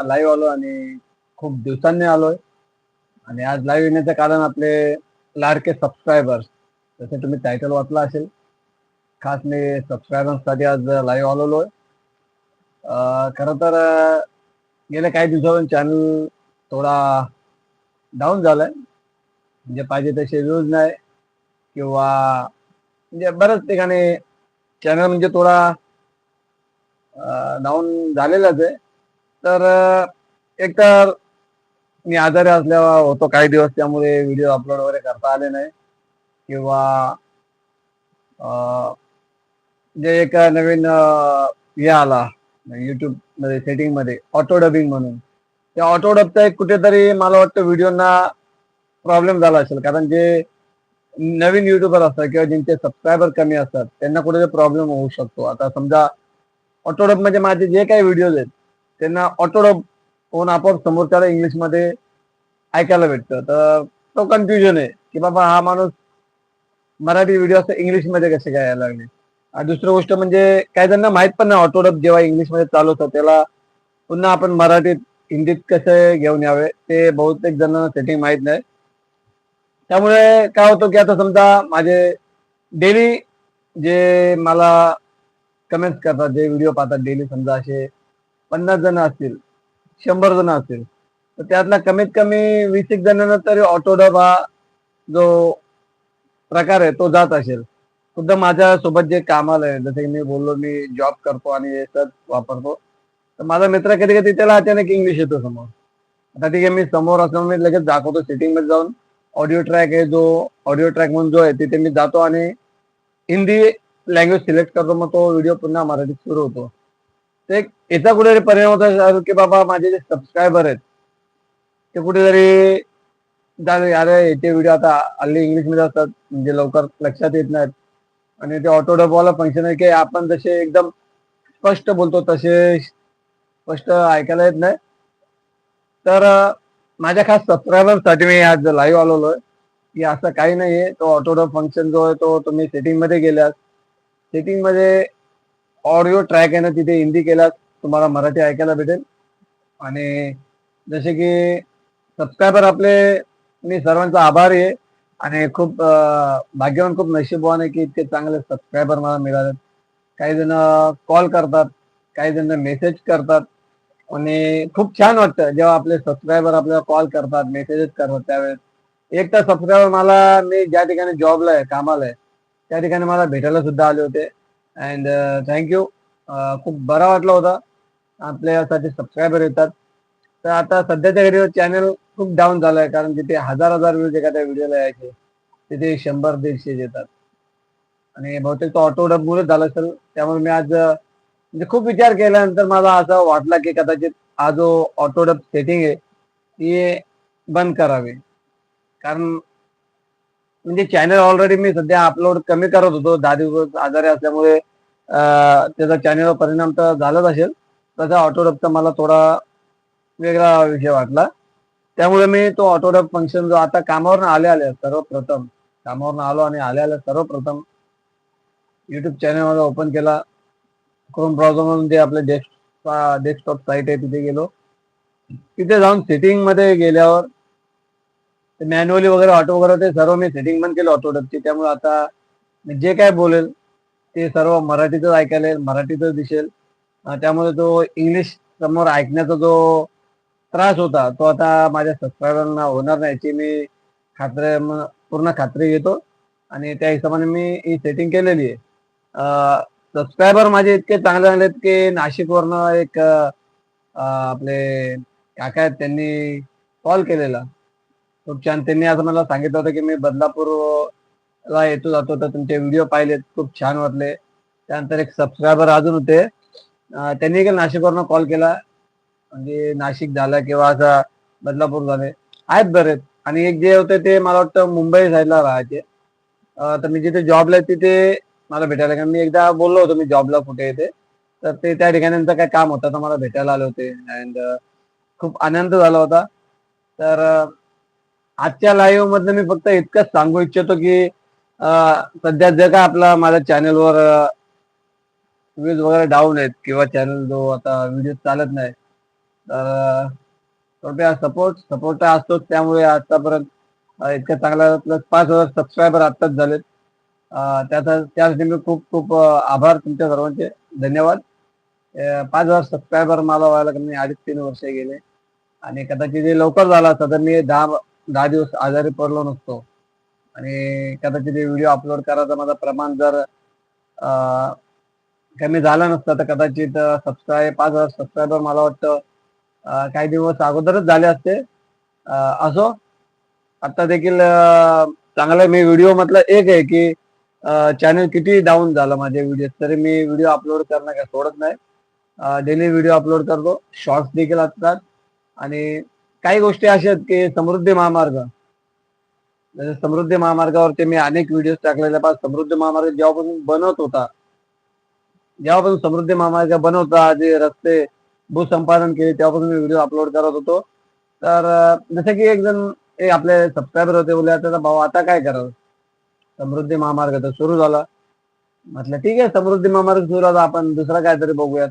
Live आलो आणि खूप दिवसांनी आलोय. आणि आज लाईव्ह येण्याचं कारण आपले लाडके सबस्क्रायबर्स जसे तुम्ही टायटल वाचला असेल. खास मी सबस्क्रायबर्ससाठी आज लाईव्ह आलेलो आहे खरं तर गेल्या काही दिवसापासून चॅनल थोडा डाऊन झालाय. म्हणजे पाहिजे तसे व्ह्यूज नाही. किंवा म्हणजे बऱ्याच ठिकाणी चॅनल म्हणजे थोडा डाऊन झालेलाच आहे. तर एक तर मी आजारी असल्यावर होतो काही दिवस त्यामुळे व्हिडिओ अपलोड वगैरे करता आले नाही. किंवा जे एक नवीन हे आला युट्यूबमध्ये सेटिंगमध्ये ऑटो डबिंग म्हणून. त्या ऑटो डबचा एक कुठेतरी मला वाटतं व्हिडिओना प्रॉब्लेम झाला असेल. कारण जे नवीन युट्यूबर असतात किंवा ज्यांचे सबस्क्रायबर कमी असतात त्यांना कुठेतरी प्रॉब्लेम होऊ शकतो. आता समजा ऑटोडब म्हणजे माझे जे काही व्हिडिओज आहेत त्यांना ऑटोडब होऊन आपोआप समोरच्याला इंग्लिशमध्ये ऐकायला भेटतं. तर तो कन्फ्युजन आहे की बाबा हा माणूस मराठी व्हिडिओ असं इंग्लिशमध्ये कसे काय यायला लागले? आणि दुसरी गोष्ट म्हणजे काही जणांना माहीत पण नाही ऑटोडब जेव्हा इंग्लिशमध्ये चालू होतं त्याला पुन्हा आपण मराठीत हिंदीत कसे घेऊन यावे ते बहुतेक जणांना सेटिंग माहीत नाही. त्यामुळे काय होतं की आता समजा माझे डेली जे मला कमेंट्स करतात जे व्हिडिओ पाहतात डेली समजा असे पन्नास जण असतील शंभर जण असतील तर त्यातला कमीत कमी वीस एक जणांना तरी ऑटोडब हा जो प्रकार आहे तो जात असेल. सुद्धा माझ्या सोबत जे कामाला आहे जसे की मी बोललो मी जॉब करतो आणि हे वापरतो. तर माझा मित्र कधी कधी त्याला अचानक इंग्लिश येतो समोर. आता ठीक आहे मी समोर असं मी लगेच दाखवतो सेटिंगमध्ये जाऊन. ऑडिओ ट्रॅक आहे जो ऑडिओ ट्रॅक म्हणून जो आहे तिथे मी जातो आणि हिंदी लँग्वेज सिलेक्ट करतो मग तो व्हिडिओ पुन्हा मराठीत सुरू होतो. ते एक याचा कुठेतरी परिणाम होत असेल की बाबा माझे जे सबस्क्रायबर आहेत ते कुठेतरी अरे याचे व्हिडिओ आता हल्ली इंग्लिशमध्ये असतात म्हणजे लवकर लक्षात येत नाहीत. आणि ते ऑटो डबवाला फंक्शन आहे की आपण जसे एकदम स्पष्ट बोलतो तसे स्पष्ट ऐकायला येत नाही. तर माझ्या खास सबस्क्रायबरसाठी मी आज लाईव्ह आलेलो आहे की असं काही नाही आहे तो ऑटोडब फंक्शन जो आहे तो तुम्ही सेटिंगमध्ये गेल्यास सेटिंगमध्ये ऑडिओ ट्रॅक आहे ना तिथे हिंदी केलात. तुम्हाला मराठी ऐकायला भेटेल. आणि जसे की सबस्क्रायबर आपले मी सर्वांचा आभारी आहे. आणि खूप भाग्यवान खूप नशीबवान आहे की इतके चांगले सबस्क्रायबर मला मिळाले काही जण कॉल करतात काही जण मेसेज करतात. आणि खूप छान वाटतं जेव्हा आपले सबस्क्रायबर आपल्याला कॉल करतात मेसेजेस करतात त्यावेळेस. एक तर सबस्क्रायबर मला मी ज्या ठिकाणी जॉबला आहे कामाला आहे त्या ठिकाणी मला भेटायला सुद्धा आले होते. अँड थँक्यू खूप बरा वाटला होता. आपल्यासाठी सबस्क्रायबर येतात. तर आता सध्याच्या घडीवर चॅनल खूप डाऊन झालाय कारण तिथे हजार हजार व्ह्यूज एखाद्या व्हिडिओला यायचे. तिथे शंभर दीडशे येतात आणि बहुतेक तो ऑटो डबमुळे झाला असेल. त्यामुळे मी आज म्हणजे खूप विचार केल्यानंतर मला असं वाटला की कदाचित हा जो ऑटो डब सेटिंग आहे ती बंद करावी. कारण म्हणजे चॅनल ऑलरेडी मी सध्या अपलोड कमी करत होतो. दहा दिवस आजारी असल्यामुळे त्याचा चॅनलवर परिणाम तर झालाच असेल. तसा ऑटोडबचा मला थोडा वेगळा विषय वाटला. त्यामुळे मी तो ऑटोडब फंक्शन जो आता कामावरून आले आले सर्वप्रथम कामावरून आलो आणि आले आले सर्वप्रथम युट्यूब चॅनल मला ओपन केला. क्रोम ब्राउझरमधून जे आपले डेस्क डेस्कटॉप साईट आहे तिथे गेलो. तिथे जाऊन सेटिंगमध्ये गेल्यावर मॅन्युअली वगैरे ऑटो वगैरे ते सर्व मी सेटिंग पण केलं ऑटोडबची. त्यामुळे आता मी जे काय बोलेल ते सर्व मराठीतच ऐकायला येईल मराठीतच दिसेल. त्यामुळे तो इंग्लिश समोर ऐकण्याचा जो त्रास होता तो आता माझ्या सबस्क्रायबरना होणार नाही याची मी खात्री पूर्ण खात्री घेतो. आणि त्या हिशोबाने मी ही सेटिंग केलेली आहे. सबस्क्रायबर माझे इतके चांगले झाले आहेत की नाशिकवरनं एक आपले काका आहेत त्यांनी कॉल केलेला. खूप छान. त्यांनी असं मला सांगितलं होतं की मी बदलापूरला येतो जातो. तर तुमचे व्हिडिओ पाहिलेत. खूप छान वाटले. त्यानंतर एक सबस्क्रायबर अजून होते. त्यांनी एक नाशिकवरनं कॉल केला. म्हणजे नाशिक झाला किंवा असा बदलापूर झाले. आहेत बरेच. आणि एक जे होते ते मला वाटतं मुंबई साईडला राहायचे. तर मी जिथे जॉबला तिथे मला भेटायला कारण मी एकदा बोललो होतो मी जॉबला कुठे येते तर ते त्या ठिकाणी काय काम होतं. तर मला भेटायला आले होते. अँड खूप आनंद झाला होता. तर आजच्या लाईव्ह मधनं मी फक्त इतकंच सांगू इच्छितो की सध्या जे का आपला माझ्या चॅनेलवर व्ह्यूज वगैरे डाऊन आहेत किंवा चॅनल जो आता व्हिडिओ चालत नाही तर कृपया सपोर्ट सपोर्ट असतोच. त्यामुळे आतापर्यंत इतक्या चांगला प्लस पाच हजार सबस्क्रायबर आत्ताच झालेत. त्याचा त्यासाठी मी खूप खूप आभार तुमच्या सर्वांचे. धन्यवाद. पाच हजार सबस्क्रायबर मला व्हायला कमी अडीच तीन वर्ष गेले. आणि कदाचित हे लवकर झाला असता तर मी दहा दहा दिवस आजारी पडलो नसतो. आणि कदाचित व्हिडिओ अपलोड करायचा माझा प्रमाण जर कमी झाला नसता. तर कदाचित सबस्क्राईब पाच हजार सबस्क्रायबर मला वाटतं काही दिवस अगोदरच झाले असते. असो आता देखील चांगला मी व्हिडिओ मधलं एक आहे की चॅनल किती डाऊन झालं माझे व्हिडिओ तरी मी व्हिडिओ अपलोड करणं काय सोडत नाही. डेली व्हिडिओ अपलोड करतो. शॉर्ट्स देखील असतात. आणि काही गोष्टी अशा आहेत की समृद्धी महामार्ग. म्हणजे समृद्धी महामार्गावरती मी अनेक व्हिडिओ टाकलेले पास समृद्धी महामार्ग जेव्हापासून बनवत होता जेव्हापासून समृद्धी महामार्ग बनवता जे रस्ते भूसंपादन केले तेव्हापासून मी व्हिडिओ अपलोड करत होतो. तर जसं की एक जण आपले सबस्क्रायबर होते बोलले त्याचा भाऊ आता काय करावं? समृद्धी महामार्ग तर सुरू झाला. म्हटलं ठीक आहे समृद्धी महामार्ग सुरू झाला आपण दुसरा काहीतरी बघूयात.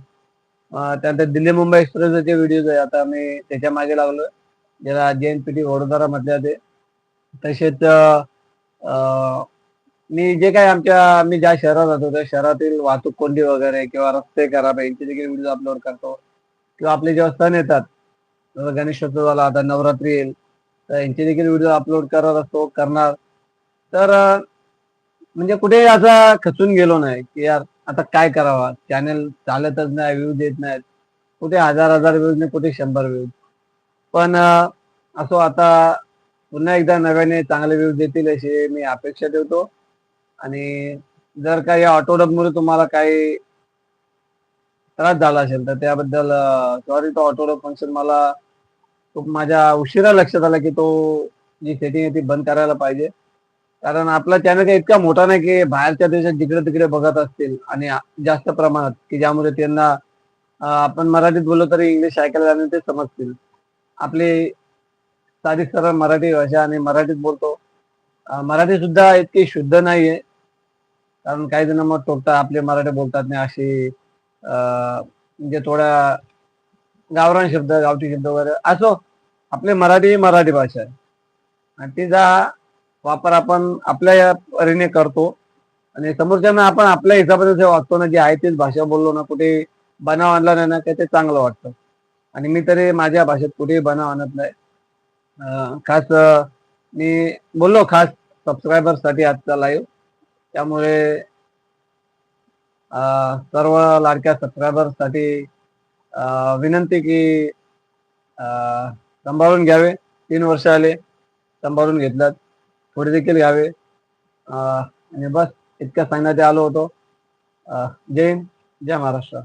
त्यानंतर दिल्ली मुंबई एक्सप्रेसचे व्हिडिओज आहे आता मी त्याच्यामागे लागलो ज्याला जे एनपीटी वडोदरा म्हटले जाते तसेच मी जे काही आमच्या मी ज्या शहरात राहतो त्या शहरातील वाहतूक कोंडी वगैरे किंवा रस्ते खराब आहे यांचे देखील व्हिडिओ अपलोड करतो किंवा आपले जेव्हा सण येतात जसं गणेशोत्सव झाला आता नवरात्री येईल तर यांचे देखील व्हिडिओ अपलोड करत असतो करणार. तर म्हणजे कुठे असा खचून गेलो नाही की यार आता काय करावा? चॅनल चालतच नाही व्ह्यूज देत नाहीत. कुठे हजार हजार व्ह्यूज नाही कुठे शंभर व्ह्यूज पण असो आता पुन्हा एकदा नव्याने चांगले व्ह्यूज देतील अशी मी अपेक्षा ठेवतो. आणि जर काही ऑटोडबमुळे तुम्हाला काही त्रास झाला असेल तर त्याबद्दल सॉरी तो ऑटोडब फंक्शन मला खूप माझ्या उशिरा लक्षात आला की तो जी सेटिंग आहे ती बंद करायला पाहिजे. कारण आपला चॅनल काही इतका मोठा नाही की बाहेरच्या देशात जिकडे तिकडे बघत असतील आणि जास्त प्रमाणात की ज्यामुळे त्यांना आपण मराठीत बोललो तरी इंग्लिश ऐकायला आणि ते समजतील. आपली साधी सरळ मराठी भाषा आणि मराठीत बोलतो. मराठी सुद्धा इतकी शुद्ध नाहीये. कारण काही जण मग टोकतात आपले मराठी बोलतात नाही अशी म्हणजे थोड्या गावरान शब्द गावठी शब्द वगैरे असो आपली मराठी ही मराठी भाषा आहे. आणि तिचा वापर आपण आपल्या या परीने करतो. आणि समोरच्यांना आपण आपल्या हिशोबाने जे वागतो ना जे आहे तीच भाषा बोललो ना कुठे बनाव आणला नाही ना काही ते चांगलं वाटतं. आणि मी तरी माझ्या भाषेत कुठेही बनाव आणत नाही. खास मी बोललो खास सबस्क्रायबरसाठी आजचा लाईव्ह त्यामुळे अं, सर्व लाडक्या सबस्क्रायबरसाठी अं, विनंती की अं, सांभाळून घ्यावे. तीन वर्ष आले सांभाळून घेतल्यात पुढे देखील घ्यावे. अं, आणि बस इतक्या सांगण्यात आलो होतो. जय हिंद जय महाराष्ट्र.